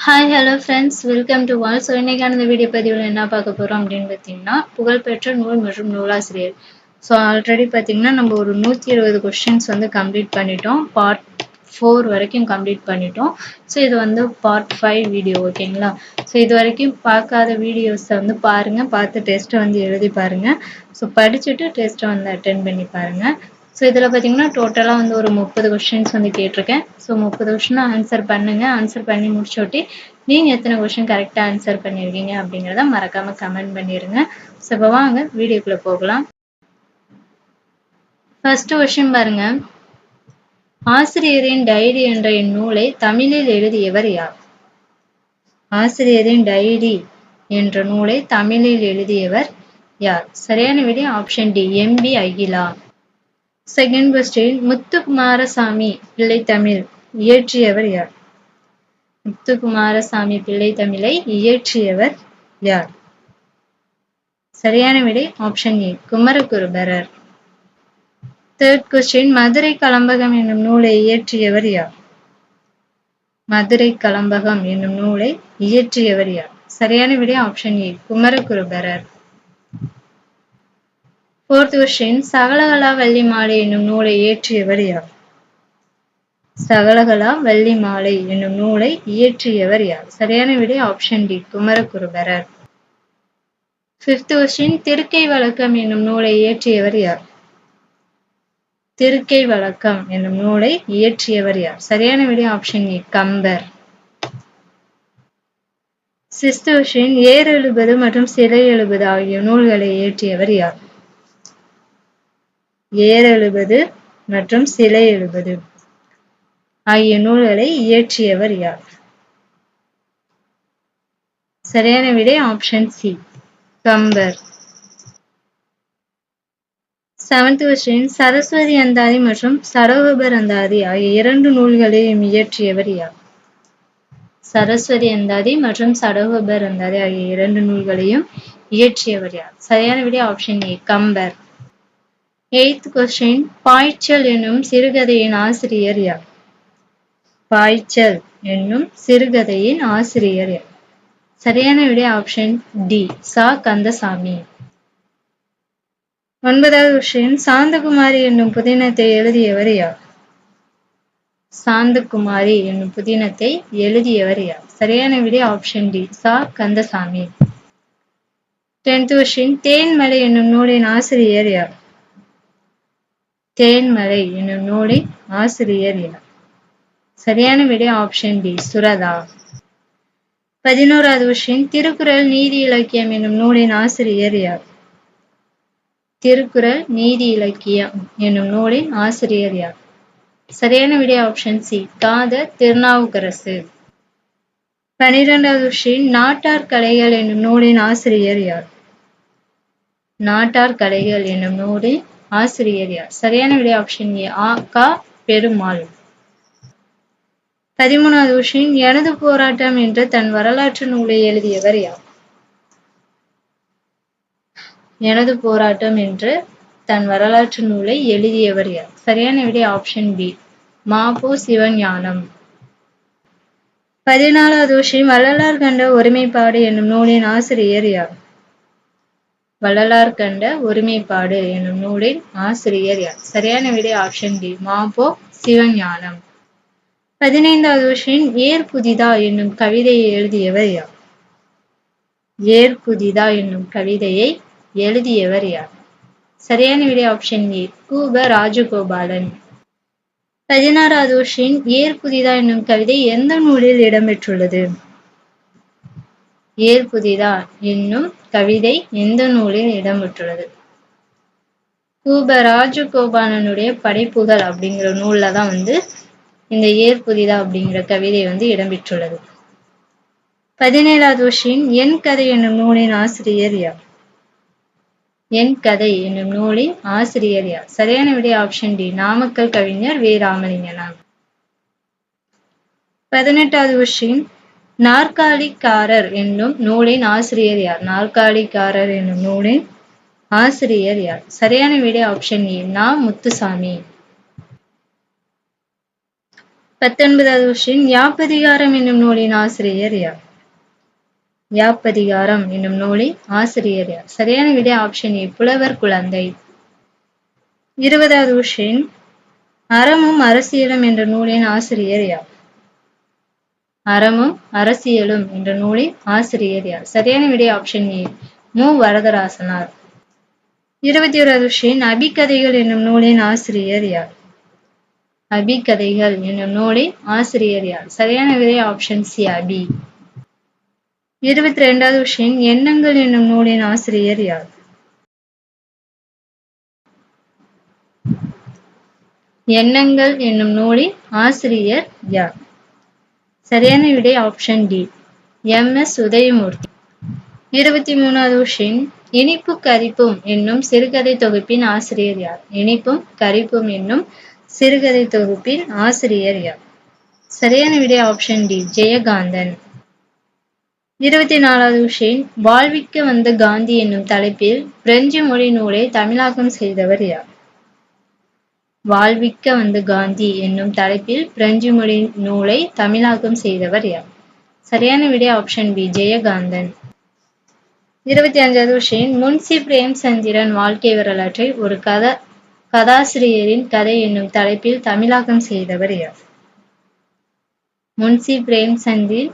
Hi hello friends welcome to wall so இன்னைக்கான இந்த video பதிவில் என்ன பார்க்க போகிறோம் அப்படின்னு பார்த்தீங்கன்னா புகழ்பெற்ற நூல் மற்றும் நூலாசிரியர். ஸோ ஆல்ரெடி பார்த்தீங்கன்னா நம்ம ஒரு நூற்றி இருபது கொஸ்டின்ஸ் வந்து கம்ப்ளீட் பண்ணிட்டோம். பார்ட் ஃபோர் வரைக்கும் கம்ப்ளீட் பண்ணிட்டோம். ஸோ இது வந்து பார்ட் ஃபைவ் வீடியோ ஓகேங்களா ஸோ இது வரைக்கும் பார்க்காத வீடியோஸை வந்து பாருங்கள் பார்த்து டெஸ்ட்டை வந்து எழுதி பாருங்கள் ஸோ படிச்சுட்டு டெஸ்ட்டை வந்து அட்டென்ட் பண்ணி பாருங்கள் ஸோ இதில் பார்த்தீங்கன்னா டோட்டலாக வந்து ஒரு முப்பது கொஷின்ஸ் வந்து கேட்டிருக்கேன். ஸோ முப்பது கொஷினும் ஆன்சர் பண்ணுங்கள் ஆன்சர் பண்ணி முடிச்சோட்டி நீங்கள் எத்தனை கொஷின் கரெக்டாக ஆன்சர் பண்ணியிருக்கீங்க அப்படிங்கிறத மறக்காமல் கமெண்ட் பண்ணிடுங்க ஸோ இப்போ வாங்க வீடியோக்குள்ளே போகலாம். ஃபர்ஸ்ட் கொஷின் பாருங்க. ஆசிரியரின் டைரி என்ற இந்நூலை தமிழில் எழுதியவர் யார்? ஆசிரியரின் டைரி என்ற நூலை தமிழில் எழுதியவர் யார்? சரியான விடை option D M P Akila. Second question Muthukumaraswamy Pillai Tamil இயற்றியவர் யார்? முத்துக்குமாரசாமி பிள்ளை தமிழை இயற்றியவர் யார்? சரியான விடை option A Kumaraguruparar. Third question Madurai Kalambakam என்னும் நூலை இயற்றியவர் யார்? மதுரை கலம்பகம் என்னும் நூலை இயற்றியவர் யார்? சரியான விடை ஆப்ஷன் ஏ குமரகுருபரர். போர்த்துகஷின் சகலகலா வள்ளி மாலை என்னும் நூலை இயற்றியவர் யார்? சகலகலா வள்ளி மாலை என்னும் நூலை இயற்றியவர் யார்? சரியான விடை option D Kumaraguruparar. Fifth question Thirukkai Vazhakkam என்னும் நூலை இயற்றியவர் யார்? திருக்கை வழக்கம் என்னும் நூலை இயற்றியவர் யார்? சரியான விடை option A e, Kambar. Sixth question Er Ezhupathu மற்றும் சிறை எழுபது ஆகிய நூல்களை இயற்றியவர் யார்? ஏர் எழுபது மற்றும் சிலை எழுபது. ஆகிய நூல்களை இயற்றியவர் யார்? சரியான விடை option C Kambar. Seventh question Saraswathi Anthathi மற்றும் சரோகபர் அந்தாதி ஆகிய இரண்டு நூல்களையும் இயற்றியவர் யார்? சரஸ்வதி அந்தாதி மற்றும் சடகோபர் அந்தாதி ஆகிய இரண்டு நூல்களையும் இயற்றியவர் யார்? சரியான விடை option A Kambar. Eighth question Paaichal என்னும் சிறுகதையின் ஆசிரியர் யார்? பாய்ச்சல் என்னும் சிறுகதையின் ஆசிரியர் யார்? சரியான விடை ஆப்ஷன் டி சா. கந்தசாமி. ஒன்பதாவது கொஸ்டின் சாந்தகுமாரி என்னும் புதினத்தை எழுதியவர் யார்? சாந்தகுமாரி என்னும் புதினத்தை எழுதியவர் யார்? சரியான விடை ஆப்ஷன் டி சா. கந்தசாமி. டென்த் கொஸ்டின் தேன்மலை என்னும் நூலின் ஆசிரியர் யார்? தேன்மலை என்னும் நூலின் ஆசிரியர் யார் சரியான விடை ஆப்ஷன் டி சுரதா. பதினோராவது விஷயம் திருக்குறள் நீதி இலக்கியம் என்னும் நூலின் ஆசிரியர் யார்? திருக்குறள் நீதி இலக்கியம் என்னும் நூலின் ஆசிரியர் யார்? சரியான விடை ஆப்ஷன் சி தாத திருநாவுக்கரசு. பனிரெண்டாவது விஷயம் நாட்டார் கலைகள் என்னும் நூலின் ஆசிரியர் யார்? நாட்டார் கலைகள் என்னும் நூலின் ஆசிரியர் யார்? சரியான விடை ஆப்ஷன் ஏ ஆ கா பெருமாள். பதிமூணாவது விஷயம் எனது போராட்டம் என்று தன் வரலாற்று நூலை எழுதியவர் யார்? எனது போராட்டம் என்று தன் வரலாற்று நூலை எழுதியவர் யார்? சரியான விடை ஆப்ஷன் பி மாபோ சிவஞானம் பதினாலாவது விஷயம் வள்ளலார் கண்ட ஒருமைப்பாடு என்னும் நூலின் ஆசிரியர் யார்? வள்ளலார் கண்ட ஒருமைப்பாடு என்னும் நூலின் ஆசிரியர் யார்? சரியான விடை ஆப்ஷன் டி மாபோ சிவஞானம். பதினைந்தாவது விஷயம் ஏர் புதிதா என்னும் கவிதையை எழுதியவர் யார்? ஏர் புதிதா என்னும் கவிதையை எழுதியவர் யார்? சரியான விடை ஆப்ஷன் ஏ கூப ராஜகோபாலன். பதினாறாவது விஷயம் ஏர் புதிதா என்னும் கவிதை எந்த நூலில் இடம்பெற்றுள்ளது? ஏர் புதிதா என்னும் கவிதை எந்த நூலில் இடம்பெற்றுள்ளது? கூப ராஜகோபாலனுடைய படைப்புகள் அப்படிங்கிற நூலில் தான் வந்து இந்த ஏர் புதிதா அப்படிங்கிற கவிதை வந்து இடம்பெற்றுள்ளது. பதினேழாவது வருஷின் என் கதை என்னும் நூலின் ஆசிரியர் யார்? என் கதை என்னும் நூலின் ஆசிரியர் யார்? சரியான விடை ஆப்ஷன் டி நாமக்கல் கவிஞர் வே. ராமலிங்கனார். பதினெட்டாவது வருஷின் நாற்காலிக்காரர் என்னும் நூலின் ஆசிரியர் யார்? நாற்காலிக்காரர் என்னும் நூலின் ஆசிரியர் யார்? சரியான விடை ஆப்ஷன் ஏ நா. முத்துசாமி. பத்தொன்பதாவது கொஸ்டின் யாப்பதிகாரம் என்னும் நூலின் ஆசிரியர் யார்? யாப்பதிகாரம் என்னும் நூலின் ஆசிரியர் யார்? சரியான விடை ஆப்ஷன் ஏ புலவர் குழந்தை. இருபதாவது கொஸ்டின் அறமும் அரசியலும் என்ற நூலின் ஆசிரியர் யார்? அறமும் அரசியலும் என்ற நூலின் ஆசிரியர் யார்? சரியான விடை ஆப்ஷன் ஏ மு. வரதராசனார். இருபத்தி ஓராவது கொஸ்டின் அபிக்கதைகள் என்னும் நூலின் ஆசிரியர் யார்? அபிக்கதைகள் என்னும் நூலின் ஆசிரியர் யார்? சரியான விடை ஆப்ஷன் சி அபி. இருபத்தி ரெண்டாவது விஷயம் எண்ணங்கள் என்னும் நூலின் ஆசிரியர் யார்? எண்ணங்கள் என்னும் நூலின் ஆசிரியர் யார்? சரியான விடை option D M S Udayamoorthy. இருபத்தி மூணாவது கொஸ்டின் இனிப்பு கரிப்பும் என்னும் சிறுகதை தொகுப்பின் ஆசிரியர் யார்? இனிப்பும் கரிப்பும் என்னும் சிறுகதை தொகுப்பின் ஆசிரியர் யார்? சரியான விடை ஆப்ஷன் டி ஜெயகாந்தன். இருபத்தி நாலாவது கொஸ்டின் வாழ்விக்க வந்த காந்தி என்னும் தலைப்பில் பிரெஞ்சு மொழி நூலை தமிழாக்கம் செய்தவர் யார்? வாழ்விக்க வந்த காந்தி என்னும் தலைப்பில் பிரெஞ்சு மொழி நூலை தமிழாக்கம் செய்தவர் யார்? சரியான விடை ஆப்ஷன் பி ஜெயகாந்தன். இருபத்தி அஞ்சாவது விஷயம் முன்சி பிரேம் சந்திரன் வாழ்க்கை வரலாற்றை ஒரு கதா கதாசிரியரின் கதை என்னும் தலைப்பில் தமிழாக்கம் செய்தவர் யார்? முன்சி பிரேம்சந்தின்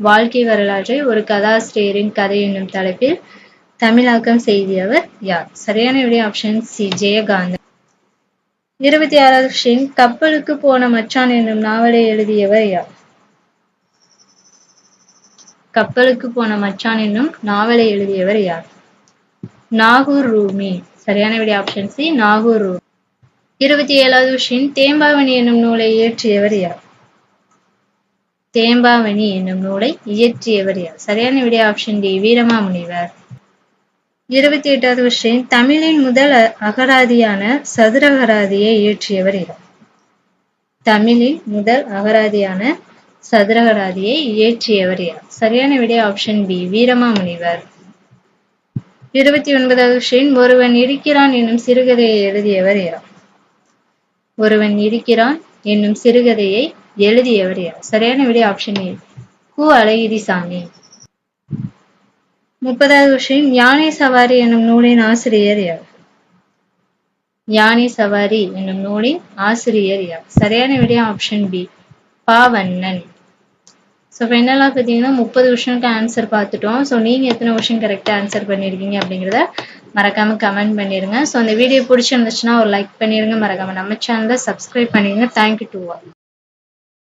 வாழ்க்கை வரலாற்றை ஒரு கதாசிரியரின் கதை என்னும் தலைப்பில் தமிழாக்கம் செய்தவர் யார்? சரியான விடை ஆப்ஷன் சி ஜெயகாந்தன். இருபத்தி ஆறாவது விஷயம் கப்பலுக்கு போன மச்சான் என்னும் நாவலை எழுதியவர் யார்? கப்பலுக்கு போன மச்சான் என்னும் நாவலை எழுதியவர் யார்? நாகூர் ரூமி. சரியான விடை ஆப்ஷன் சி நாகூர் ரூமி. இருபத்தி ஏழாவது விஷயம் தேம்பாவணி என்னும் நூலை இயற்றியவர் யார்? தேம்பாவணி என்னும் நூலை இயற்றியவர் யார்? சரியான விட ஆப்ஷன் டி வீரமாமுனிவர். இருபத்தி எட்டாவது விஷயம் தமிழின் முதல் அகராதியான சதுரகராதியை இயற்றியவர் இவர். தமிழின் முதல் அகராதியான சதுரகராதியை இயற்றியவர் யார் சரியான விடை ஆப்ஷன் பி வீரமாமுனிவர். இருபத்தி ஒன்பதாவது விஷயம் ஒருவன் இருக்கிறான் என்னும் சிறுகதையை எழுதியவர் யார் ஒருவன் இருக்கிறான் என்னும் சிறுகதையை எழுதியவர் யார் சரியான விடை ஆப்ஷன் ஏ கு அழகிரிசாமி முப்பதாவது விஷயம் யானை சவாரி என்னும் நூலின் ஆசிரியர் யார்? யானை சவாரி என்னும் நூலின் ஆசிரியர் யார்? சரியான விடையா ஆப்ஷன் பி பாவண்ணன். ஸோ ஃபைனலாக பார்த்தீங்கன்னா முப்பது கொஷனுக்கு ஆன்சர் பார்த்துட்டோம். ஸோ நீங்கள் எத்தனை கொஷின் கரெக்டாக ஆன்சர் பண்ணியிருக்கீங்க அப்படிங்கிறத மறக்காமல் கமெண்ட் பண்ணிடுங்க ஸோ அந்த வீடியோ பிடிச்சிருந்துச்சுன்னா ஒரு லைக் பண்ணிடுங்க மறக்காமல் நம்ம சேனலை சப்ஸ்கிரைப் பண்ணிடுங்க தேங்க்யூ டு ஆல்